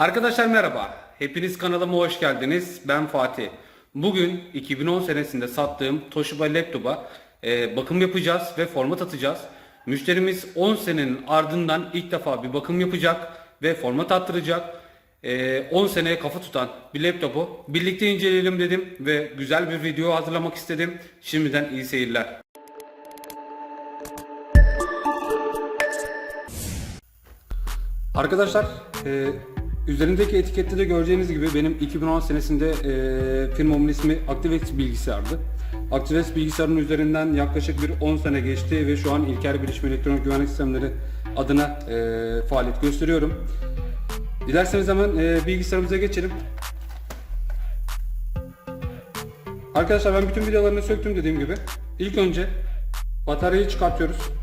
Arkadaşlar merhaba. Hepiniz kanalıma hoş geldiniz. Ben Fatih. Bugün 2010 senesinde sattığım Toshiba laptopa e, bakım yapacağız ve format atacağız. Müşterimiz 10 senenin ardından ilk defa bir bakım yapacak ve format attıracak. E, 10 seneye kafa tutan bir laptopu birlikte inceleyelim dedim ve güzel bir video hazırlamak istedim. Şimdiden iyi seyirler. Arkadaşlar e, üzerindeki etikette de göreceğiniz gibi benim 2010 senesinde e, firmamın ismi Activex bilgisayardı. Activex bilgisayarının üzerinden yaklaşık bir 10 sene geçti ve şu an İlker Bilişim Elektronik Güvenlik Sistemleri adına e, faaliyet gösteriyorum. Dilerseniz hemen e, bilgisayarımıza geçelim. Arkadaşlar ben bütün vidalarını söktüm dediğim gibi. İlk önce bataryayı çıkartıyoruz.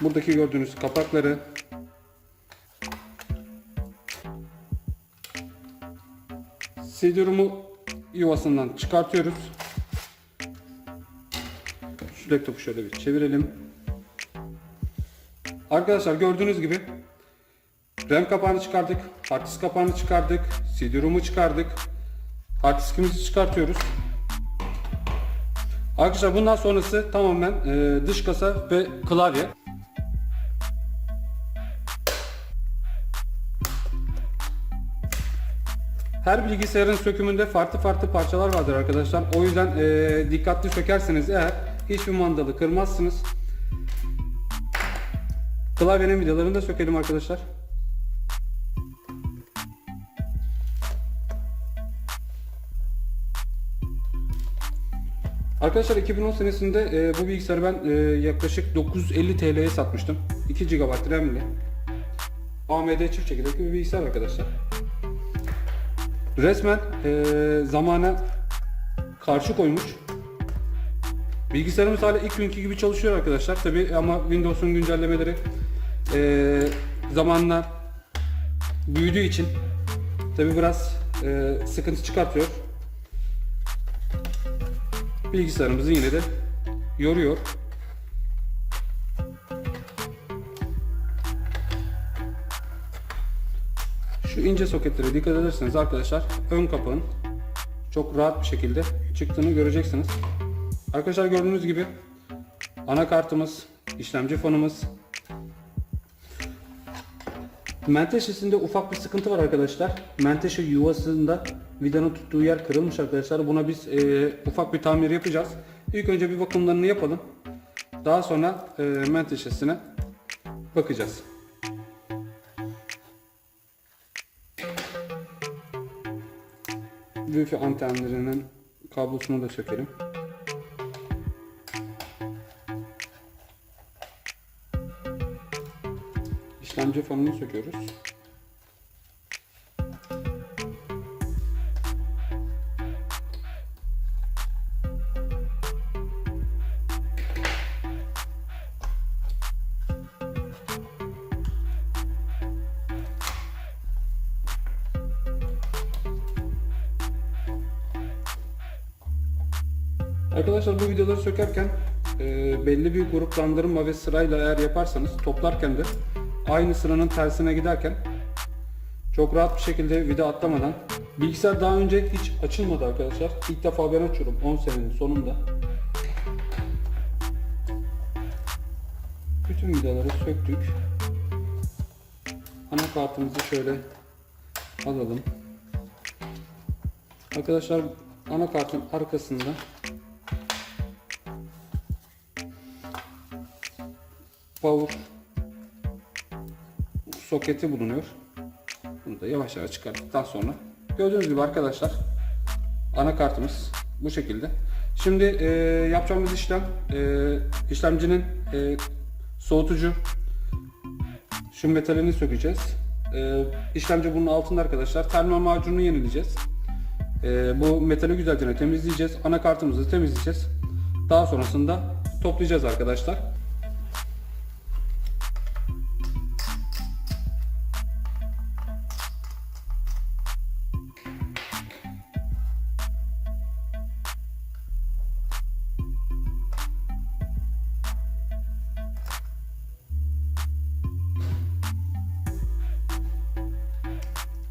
Buradaki gördüğünüz kapakları CD-ROM'u yuvasından çıkartıyoruz. Şu laptopu şöyle bir çevirelim. Arkadaşlar gördüğünüz gibi RAM kapağını çıkardık, hard disk kapağını çıkardık, CD-ROM'u çıkardık. Hard diskimizi çıkartıyoruz. Arkadaşlar bundan sonrası tamamen e, dış kasa ve klavye. Her bilgisayarın sökümünde farklı farklı parçalar vardır arkadaşlar. O yüzden e, dikkatli sökerseniz eğer hiçbir mandalı kırmazsınız. Klavyenin vidalarını da sökelim arkadaşlar. Arkadaşlar 2010 senesinde e, bu bilgisayarı ben e, yaklaşık 950 TL'ye satmıştım. 2 GB RAM'li. AMD çift çekirdekli bir bilgisayar arkadaşlar. Resmen e, zamana karşı koymuş. Bilgisayarımız hala ilk günkü gibi çalışıyor arkadaşlar. Tabi ama Windows'un güncellemeleri e, zamanla büyüdüğü için tabi biraz e, sıkıntı çıkartıyor. Bilgisayarımızı yine de yoruyor. İnce soketlere dikkat ederseniz arkadaşlar ön kapağın çok rahat bir şekilde çıktığını göreceksiniz. Arkadaşlar gördüğünüz gibi anakartımız, işlemci fonumuz. Menteşesinde ufak bir sıkıntı var arkadaşlar. Menteşe yuvasında vidanın tuttuğu yer kırılmış arkadaşlar. Buna biz e, ufak bir tamir yapacağız. İlk önce bir bakımlarını yapalım. Daha sonra e, menteşesine bakacağız. Wi-Fi antenlerinin kablosunu da sökelim. İşlemci fanını söküyoruz. Arkadaşlar bu videoları sökerken e, belli bir gruplandırma ve sırayla eğer yaparsanız toplarken de aynı sıranın tersine giderken çok rahat bir şekilde vida atlamadan bilgisayar daha önce hiç açılmadı arkadaşlar. İlk defa ben açıyorum 10 senenin sonunda. Bütün vidaları söktük. Anakartımızı şöyle alalım. Arkadaşlar anakartın arkasında power soketi bulunuyor. Bunu da yavaş yavaş çıkarttıktan sonra gördüğünüz gibi arkadaşlar anakartımız bu şekilde. Şimdi e, yapacağımız işlem e, işlemcinin e, soğutucu şu metalini sökeceğiz. E, işlemci bunun altında arkadaşlar termal macununu yenileyeceğiz. E, bu metali güzelce temizleyeceğiz. Anakartımızı temizleyeceğiz. Daha sonrasında toplayacağız arkadaşlar.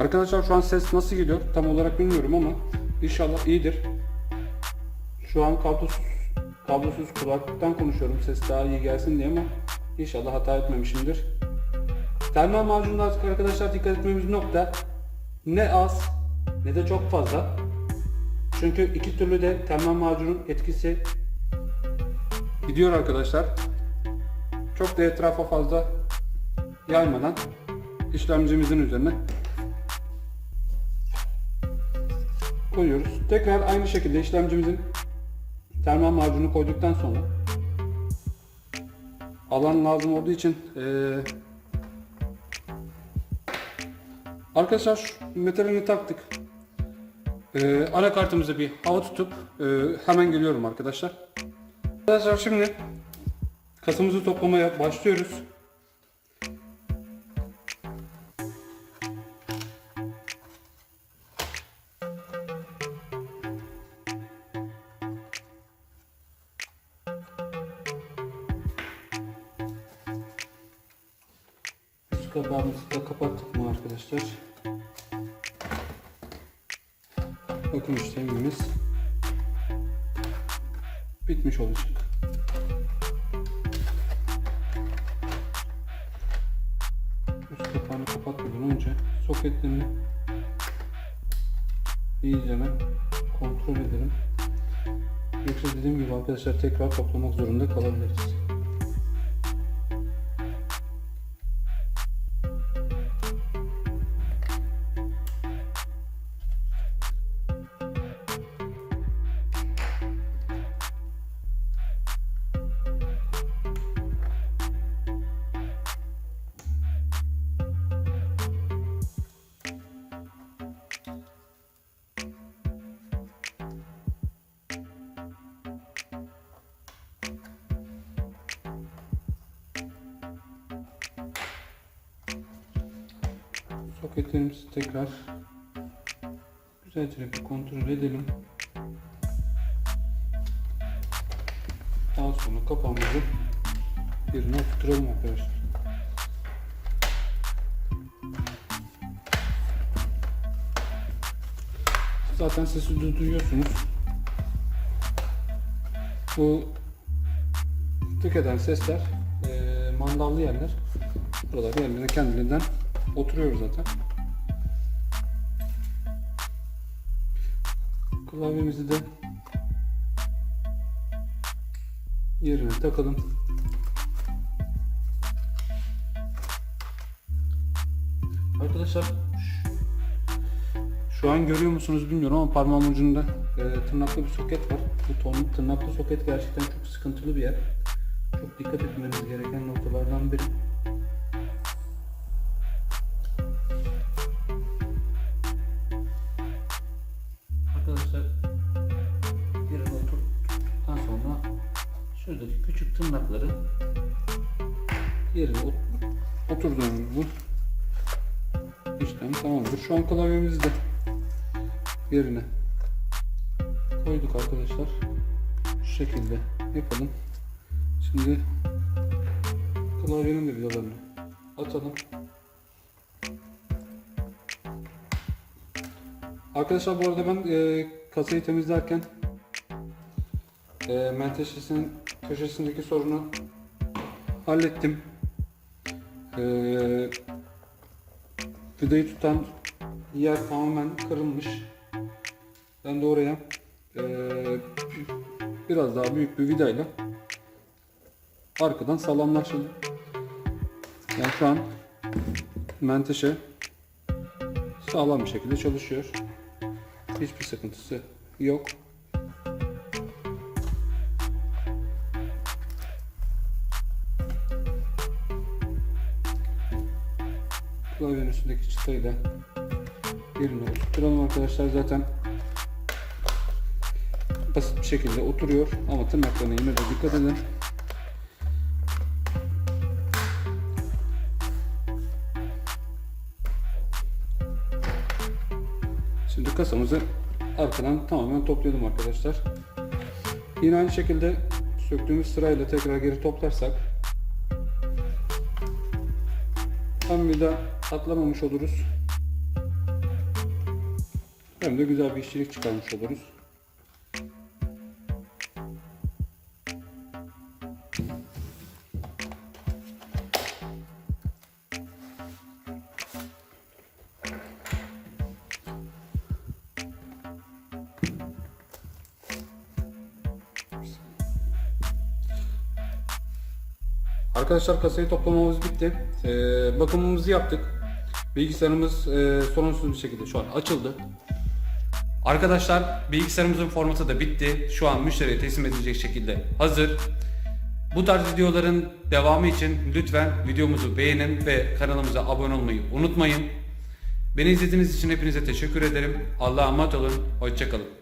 Arkadaşlar şu an ses nasıl geliyor tam olarak bilmiyorum ama inşallah iyidir. Şu an kablosuz, kablosuz kulaklıktan konuşuyorum ses daha iyi gelsin diye ama inşallah hata etmemişimdir. Termal macunda artık arkadaşlar dikkat etmemiz nokta ne az ne de çok fazla. Çünkü iki türlü de termal macunun etkisi gidiyor arkadaşlar. Çok da etrafa fazla yaymadan işlemcimizin üzerine koyuyoruz. Tekrar aynı şekilde işlemcimizin termal macunu koyduktan sonra alan lazım olduğu için eee arkadaşlar metalini taktık. Eee anakartımıza bir hava tutup eee, hemen geliyorum arkadaşlar. Arkadaşlar şimdi kasımızı toplamaya başlıyoruz. Üst kapağımızı da kapattık mı arkadaşlar? Bakın işlemimiz bitmiş olacak. Üst kapağını kapatmadan önce soketlerini iyice kontrol edelim. Yoksa dediğim gibi arkadaşlar tekrar toplamak zorunda kalabiliriz. Soketlerimizi tekrar güzelce bir kontrol edelim. Daha sonra kapağımızı yerine oturtalım arkadaşlar. Zaten sesi duyuyorsunuz. Bu tık eden sesler eee mandallı yerler. Buralar yerlerine kendiliğinden oturuyor zaten. Klavyemizi de yerine takalım. Arkadaşlar şu an görüyor musunuz bilmiyorum ama parmağım ucunda e, tırnaklı bir soket var. Bu ton, tırnaklı soket gerçekten çok sıkıntılı bir yer. Çok dikkat etmeniz gereken noktalardan biri. Şuradaki küçük tırnakları yerine ot- oturduğumuz işlem tamamdır. Şu an klavyemizi de yerine koyduk arkadaşlar. Şu şekilde yapalım. Şimdi klavyenin de vidalarını atalım. Arkadaşlar bu arada ben e, kasayı temizlerken e, menteşesinin köşesindeki sorunu hallettim. E, vidayı tutan yer tamamen kırılmış. Ben de oraya e, biraz daha büyük bir vidayla arkadan sağlamlaştırdım. Yani şu an menteşe sağlam bir şekilde çalışıyor. Hiçbir sıkıntısı yok. Klavyenin üstündeki çıtayı da yerine oturtalım arkadaşlar. Zaten basit bir şekilde oturuyor ama tırnaklarına yine de dikkat edin. Şimdi kasamızı arkadan tamamen toplayalım arkadaşlar. Yine aynı şekilde söktüğümüz sırayla tekrar geri toplarsak hem vida atlamamış oluruz Hem de güzel bir işçilik çıkarmış oluruz. Arkadaşlar kasayı toplamamız bitti. Ee, bakımımızı yaptık. Bilgisayarımız e, sorunsuz bir şekilde şu an açıldı. Arkadaşlar bilgisayarımızın formatı da bitti. Şu an müşteriye teslim edilecek şekilde hazır. Bu tarz videoların devamı için lütfen videomuzu beğenin ve kanalımıza abone olmayı unutmayın. Beni izlediğiniz için hepinize teşekkür ederim. Allah'a emanet olun. Hoşçakalın.